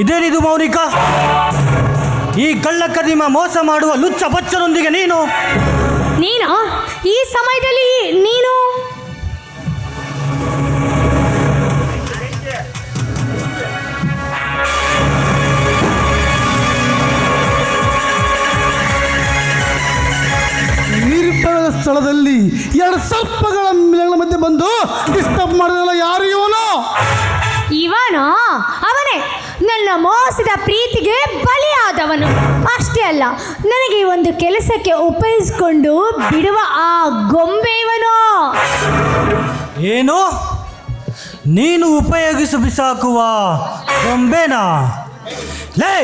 ಇದೇನಿದು ಮೌನಿಕ? ಈ ಕಳ್ಳ ಕದಿಮ ಮೋಸ ಮಾಡುವ ಲುಚ್ಚ ಬಚ್ಚನೊಂದಿಗೆ ನೀನು? ನೀನ? ಈ ಸಮಯದಲ್ಲಿ ನೀನು? ಸ್ಥಳದಲ್ಲಿ ಎರಡು ಸರ್ಪಗಳ ಮೋಸದ ಪ್ರೀತಿಗೆ ಬಲಿಯಾದವನು. ಅಷ್ಟೇ ಅಲ್ಲ, ನನಗೆ ಒಂದು ಕೆಲಸಕ್ಕೆ ಉಪಯೋಗಿಸಿಕೊಂಡು ಬಿಡುವ ಆ ಗೊಂಬೆ ಇವನು. ಏನು? ನೀನು ಉಪಯೋಗಿಸಿ ಬಿಸಾಕುವ ಗೊಂಬೆನಾ? ಲೇ!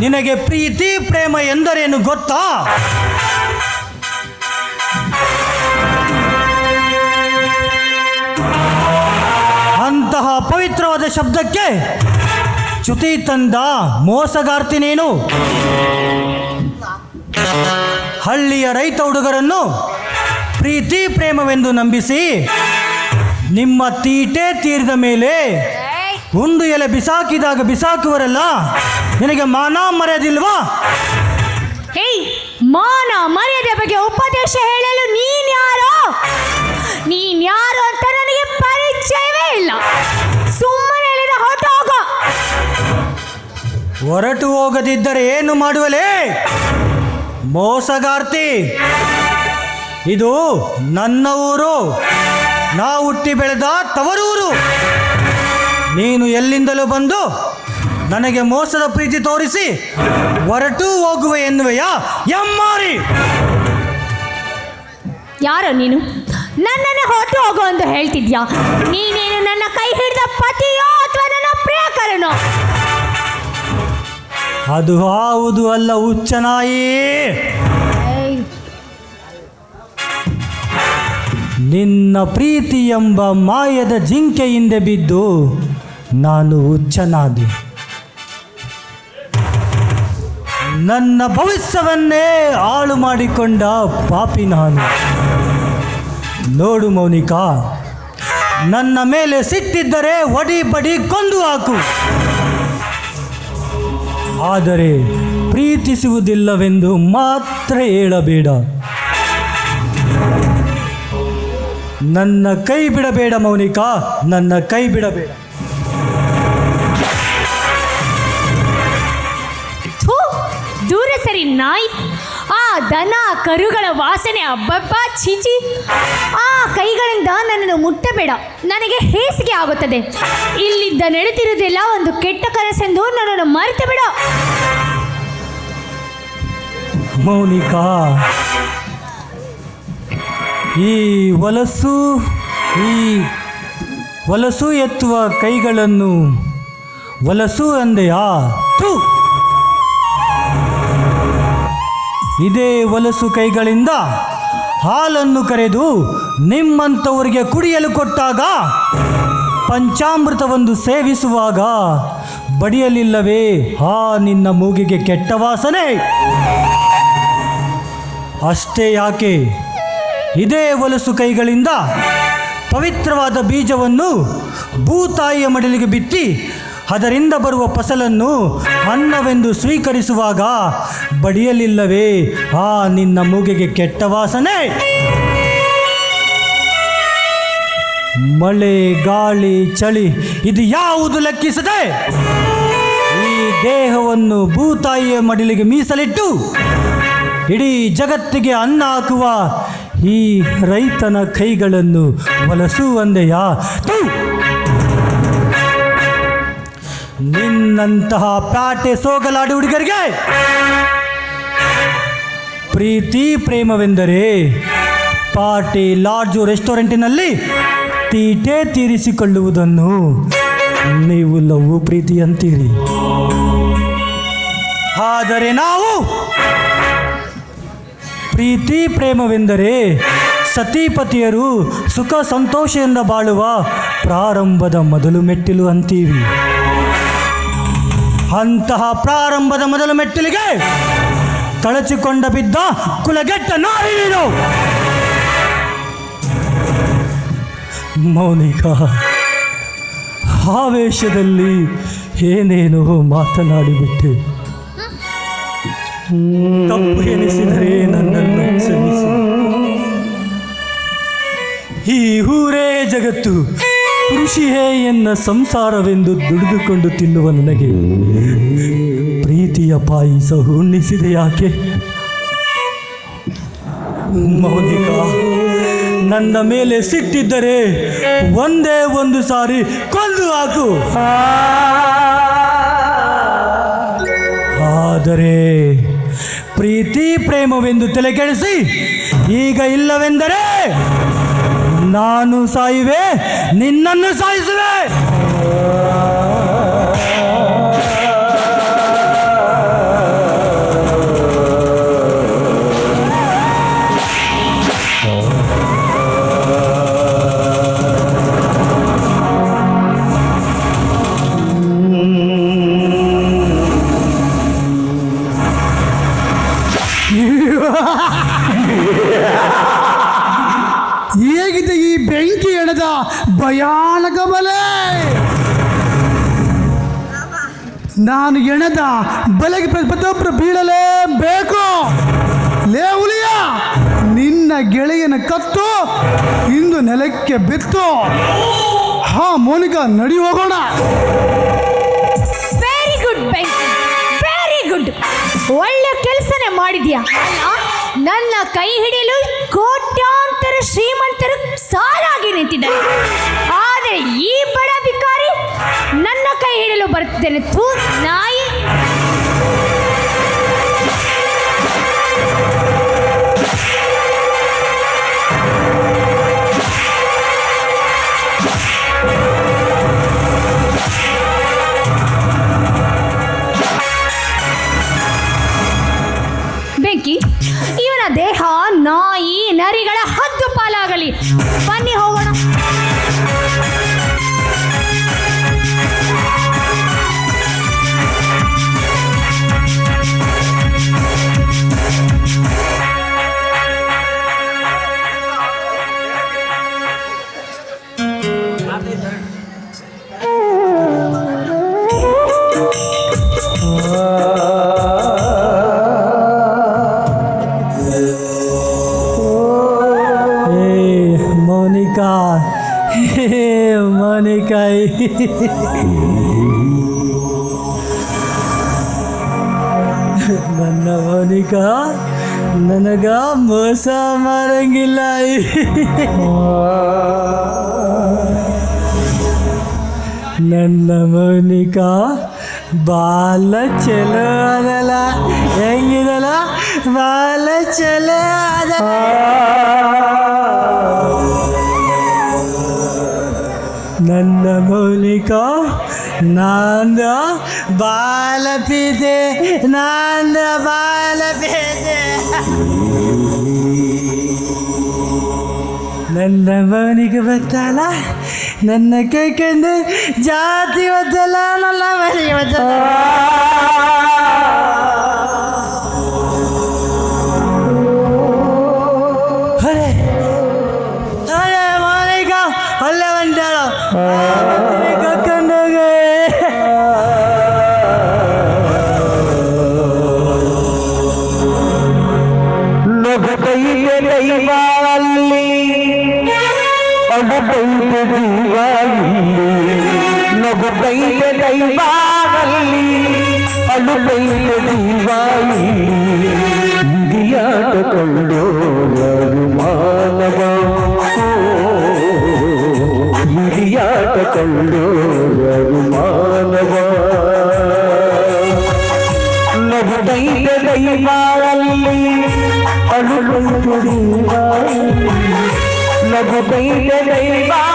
ನಿನಗೆ ಪ್ರೀತಿ ಪ್ರೇಮ ಎಂದರೇನು ಗೊತ್ತಾ? ಅಂತಹ ಪವಿತ್ರವಾದ ಶಬ್ದಕ್ಕೆ ಚ್ಯುತಿ ತಂದ ಮೋಸಗಾರ್ತಿ ನೀನು. ಹಳ್ಳಿಯ ರೈತ ಹುಡುಗರನ್ನು ಪ್ರೀತಿ ಪ್ರೇಮವೆಂದು ನಂಬಿಸಿ ನಿಮ್ಮ ತೀಟೆ ತೀರಿದ ಮೇಲೆ ಒಂದು ಎಲೆ ಬಿಸಾಕಿದಾಗ ಬಿಸಾಕುವರಲ್ಲ. ನಿನಗೆ ಮಾನ ಮರ್ಯಾದಿಲ್ವಾ? ಹೇಯ್ ಮಾನ ಮರ್ಯಾದೆ ಬಗ್ಗೆ ಉಪದೇಶ ಹೇಳಲು ನೀನ್ ಯಾರು ನೀನ್ ಯಾರು ಅಂತ ನನಗೆ ಪರಿಚಯವೇ ಇಲ್ಲ. ಸುಮ್ಮನೆ ಹೇಳಿದ ಹೊರಟು ಹೋಗೋ ಹೊರಟು ಹೋಗದಿದ್ದರೆ ಏನು ಮಾಡುವಲೇ ಮೋಸಗಾರ್ತಿ. ಇದು ನನ್ನ ಊರು. ನಾ ಹುಟ್ಟಿ ಬೆಳೆದ ತವರೂರು ನೀನು ಎಲ್ಲಿಂದಲೂ ಬಂದು ನನಗೆ ಮೋಸದ ಪ್ರೀತಿ ತೋರಿಸಿ ಹೊರಟು ಹೋಗುವೆ ಎನ್ನುವೆಯ? ಎಮ್ಮಾರಿ! ಯಾರೋ ನೀನು? ನನ್ನನ್ನು ಹೊರಟು ಹೋಗು ಅಂತ ಹೇಳ್ತಿದ್ಯಾ? ನೀನೇನು ನನ್ನ ಕೈ ಹಿಡಿದ ಪತಿಯೋ ಅಥವಾ ನನ್ನ ಪ್ರಿಯಕರನೋ ಅದು ಹೌದು ಅಲ್ಲ ಹುಚ್ಚನಾಯಿ ನಿನ್ನ ಪ್ರೀತಿ ಎಂಬ ಮಾಯದ ಜಿಂಕೆ ಹಿಂದೆ ಬಿದ್ದು ನಾನು ಹುಚ್ಚನಾದೆ. ನನ್ನ ಭವಿಷ್ಯವನ್ನೇ ಹಾಳು ಮಾಡಿಕೊಂಡ ಪಾಪಿ ನಾನು. ನೋಡು ಮೌನಿಕಾ, ನನ್ನ ಮೇಲೆ ಸಿಟ್ಟಿದ್ದರೆ ಒಡಿ ಬಡಿ ಕೊಂದು ಹಾಕು. ಆದರೆ ಪ್ರೀತಿಸುವುದಿಲ್ಲವೆಂದು ಮಾತ್ರ ಹೇಳಬೇಡ. ನನ್ನ ಕೈ ಬಿಡಬೇಡ ಮೌನಿಕಾ, ನನ್ನ ಕೈ ಬಿಡಬೇಡ. ಸರಿ ನಾಯಿ, ಆ ದನ ಕರುಗಳ ವಾಸನೆ, ಅಬ್ಬಬ್ಬ, ಚೀಚಿ, ಆ ಕೈಗಳಿಂದ ನನ್ನನ್ನು ಮುಟ್ಟಬೇಡ. ನನಗೆ ಹೇಸಿಗೆ ಆಗುತ್ತದೆ. ಇಲ್ಲಿದ್ದ ನಡೆದಿರುವುದೆಲ್ಲ ಒಂದು ಕೆಟ್ಟ ಕನಸೆಂದು ನನ್ನನ್ನು ಮರೆತು ಬಿಡ ಮೌನಿಕಾ, ಈ ವಲಸು ಈ ವಲಸು ಎತ್ತುವ ಕೈಗಳನ್ನು ಹೊಲಸು ಅಂದೆಯಾ? ಥು! ಇದೇ ಹೊಲಸು ಕೈಗಳಿಂದ ಹಾಲನ್ನು ಕರೆದು ನಿಮ್ಮಂಥವರಿಗೆ ಕುಡಿಯಲು ಕೊಟ್ಟಾಗ ಪಂಚಾಮೃತವೊಂದು ಸೇವಿಸುವಾಗ ಬಡಿಯಲಿಲ್ಲವೇ? ಆ ನಿನ್ನ ಮೂಗಿಗೆ ಕೆಟ್ಟ ವಾಸನೆ. ಅಷ್ಟೇ ಯಾಕೆ? ಇದೇ ಹೊಲಸು ಕೈಗಳಿಂದ ಪವಿತ್ರವಾದ ಬೀಜವನ್ನು ಭೂತಾಯಿಯ ಮಡಿಲಿಗೆ ಬಿತ್ತಿ ಅದರಿಂದ ಬರುವ ಫಸಲನ್ನು ಅನ್ನವೆಂದು ಸ್ವೀಕರಿಸುವಾಗ ಬಡಿಯಲಿಲ್ಲವೇ? ಆ, ನಿನ್ನ ಮೂಗಿಗೆ ಕೆಟ್ಟ ವಾಸನೆ. ಮಳೆ, ಗಾಳಿ, ಚಳಿ, ಇದು ಯಾವುದು ಲೆಕ್ಕಿಸದೆ? ಈ ದೇಹವನ್ನು ಭೂತಾಯಿಯ ಮಡಿಲಿಗೆ ಮೀಸಲಿಟ್ಟು ಇಡೀ ಜಗತ್ತಿಗೆ ಅನ್ನ ಹಾಕುವ ಈ ರೈತನ ಕೈಗಳನ್ನು ಹೊಲಸು! ನಿನ್ನಂತಹ ಪ್ಯಾಟೆ ಸೋಗಲಾಡಿ ಹುಡುಗರಿಗೆ ಪ್ರೀತಿ ಪ್ರೇಮವೆಂದರೆ ಪಾರ್ಟಿ ಲಾಡ್ಜು ರೆಸ್ಟೋರೆಂಟಿನಲ್ಲಿ ತೀಟೆ ತೀರಿಸಿಕೊಳ್ಳುವುದನ್ನು ನೀವು ಲವ್ ಪ್ರೀತಿ ಅಂತೀರಿ. ಆದರೆ ನಾವು ಪ್ರೀತಿ ಪ್ರೇಮವೆಂದರೆ ಸತಿಪತಿಯರು ಸುಖ ಸಂತೋಷದಿಂದ ಬಾಳುವ ಪ್ರಾರಂಭದ ಮೊದಲು ಮೆಟ್ಟಿಲು ಅಂತೀವಿ. ಅಂತಹ ಪ್ರಾರಂಭದ ಮೊದಲ ಮೆಟ್ಟಿಲಿಗೆ ತಳಚಿಕೊಂಡ ಬಿದ್ದ ಕುಲಗೆಟ್ಟ ನಾರಿ ನೀನು. ಮೌನಿಕ, ಆವೇಶದಲ್ಲಿ ಏನೇನೋ ಮಾತನಾಡಿಬಿಟ್ಟೆ ತಪ್ಪು ಎನಿಸಿದರೆ ನನ್ನನ್ನು ಈ ಊರೇ ಜಗತ್ತು ಕೃಷಿಯೇ ಎನ್ನ ಸಂಸಾರವೆಂದು ದುಡಿದುಕೊಂಡು ತಿನ್ನುವ ನನಗೆ ಪ್ರೀತಿಯ ಪಾಯಿಸ ಉಣ್ಣಿಸಿದೆ ಯಾಕೆ? ನನ್ನ ಮೇಲೆ ಸಿಟ್ಟಿದ್ದರೆ ಒಂದೇ ಒಂದು ಸಾರಿ ಕೊಂದು ಹಾಕು. ಆದರೆ ಪ್ರೀತಿ ಪ್ರೇಮವೆಂದು ತಲೆಕೆಡಿಸಿ ಈಗ ಇಲ್ಲವೆಂದರೆ ನಾನು ಸಾಯುವೆ ನಿನ್ನನ್ನು ಸಾಯಿಸುವೆ. ನಾನು ಎಣದ ಬಲೆಗೆ ಪ್ರತಿಯೊಬ್ಬರು ಬೀಳಲೇಬೇಕು. ಲೇ ಹುಲಿಯ, ನಿನ್ನ ಗೆಳೆಯನ ಕತ್ತು ಇಂದು ನೆಲಕ್ಕೆ ಬಿತ್ತು. ಹಾ ಮೋನಿಕಾ ನಡಿ ಹೋಗೋಣ. ವೆರಿ ಗುಡ್ ವೆರಿ ಗುಡ್ ಒಳ್ಳೆ ಕೆಲಸನೇ ಮಾಡಿದ್ಯಾ? ನನ್ನ ಕೈ ಹಿಡಿಯಲು ಕೋಟ್ಯಾಂತರ ಶ್ರೀಮಂತರು ಸಾಲಾಗಿ ನಿಂತಿದ್ದಾರೆ. ಆದರೆ ಈ ಬಡ ಬಿಕಾರಿ ಕೈ ಬರುತ್ತೇನೆ ತೂ ನಾಯಿ. ಬೆಂಕಿ. ಇವನ ದೇಹ ನಾಯಿ ನರಿಗಳ ಹದ್ದು ಪಾಲಾಗಲಿ. ಬನ್ನಿ ಹೋಗೋಣ. ಏ ಮೌನಿಕಾ ಹೇ ಮೌನಿಕಾ ನನ್ನ ಮೌನಿಕಾ ನನಗ ಮೋಸ ಮಾಡಂಗಿಲ್ಲ ನನ್ನ ಮೌನಿಕಾ ಬಾಲ ಚಲೋ ಅದಲ್ಲ ಹೆಂಗಿದಲ್ಲ ಬಾಲ ಚಲೋ ಅದಲ್ಲ ನನ್ನ ಮೌಲಿಕ ನಾಂದ ಬಾಲ ಪೀತೆ ನಾಂದ ಬಾಲ ಪೀತೆ ನನ್ನ ಮೌನಿಕ ಬತ್ತಲ್ಲ ನನ್ನ ಕೈಕಂದು ಜಾತಿ ಒದ್ದಲ್ಲ ನನ್ನ ಮನೆಗೆ ಒದ್ದಲ್ಲ ಅರೆ ಅರೆ ಮೌನಿಕ ಅಲ್ಲೇ ಬಂದಾಳು ಕರ್ಕೊಂಡೋಗ ನಗುತ್ತೈತೆ ದೈವಾಲ್ಲಿ ಅಡುಗೈತೆ ಜೀವ ಇಲ್ಲಿ ನಗುತ್ತೈತೆ ದೈವಾದಲ್ಲಿ ಅಡುಗೈತೆ ಜೀವ ಇಲ್ಲಿ ಹಿರಿಯಾಟ ಕೊಳ್ಳೋರು ಮಾನವ ಹಿರಿಯಾಟ ಕೊಳ್ಳೋರು ಮಾನವ ನಗುತ್ತೈತ ದೈವಾರಲ್ಲಿ ಅಳುಗೈತ ದೈವಾರಲ್ಲಿ ನಗುತ್ತೈತ ದೈವಾರಲ್ಲಿ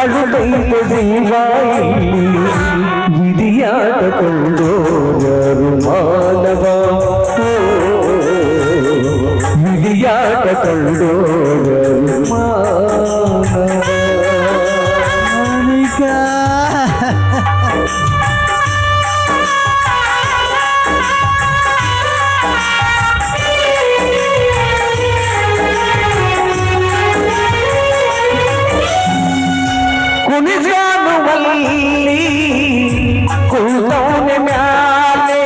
ಅಳುಗೈತ ದೈವಾರಲ್ಲಿ ವಿಧಿಯಾಟ ಕೊಂಡೋರು ಮಾನವ ವಿಧಿಯಾಟ ಕೊಂಡೋರು ಮಾನವ ಕುಣಿಗಾನುವಲ್ಲಿ ಕೂತವನ ಮ್ಯಾಲೆ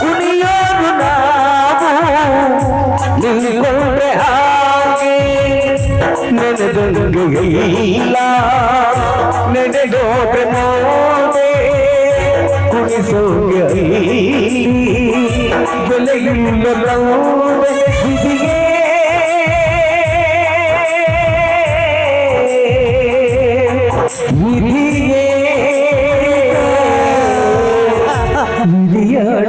ಕುಣಿಯೋದು ನಾವು ನಿಲ್ಕೊಂಡ್ರೆ ಹಾಗೆ ನೆನೆದೊಂದು ಇಲ್ಲ ನೆನೆದೋದ್ರೆ ನೋಡೆ ಕುಣಿಸೋಗೆ ಬೆಲೆಯಿಲ್ಲ ವಿಧಿಗೆ ವಿಧಿಗೆ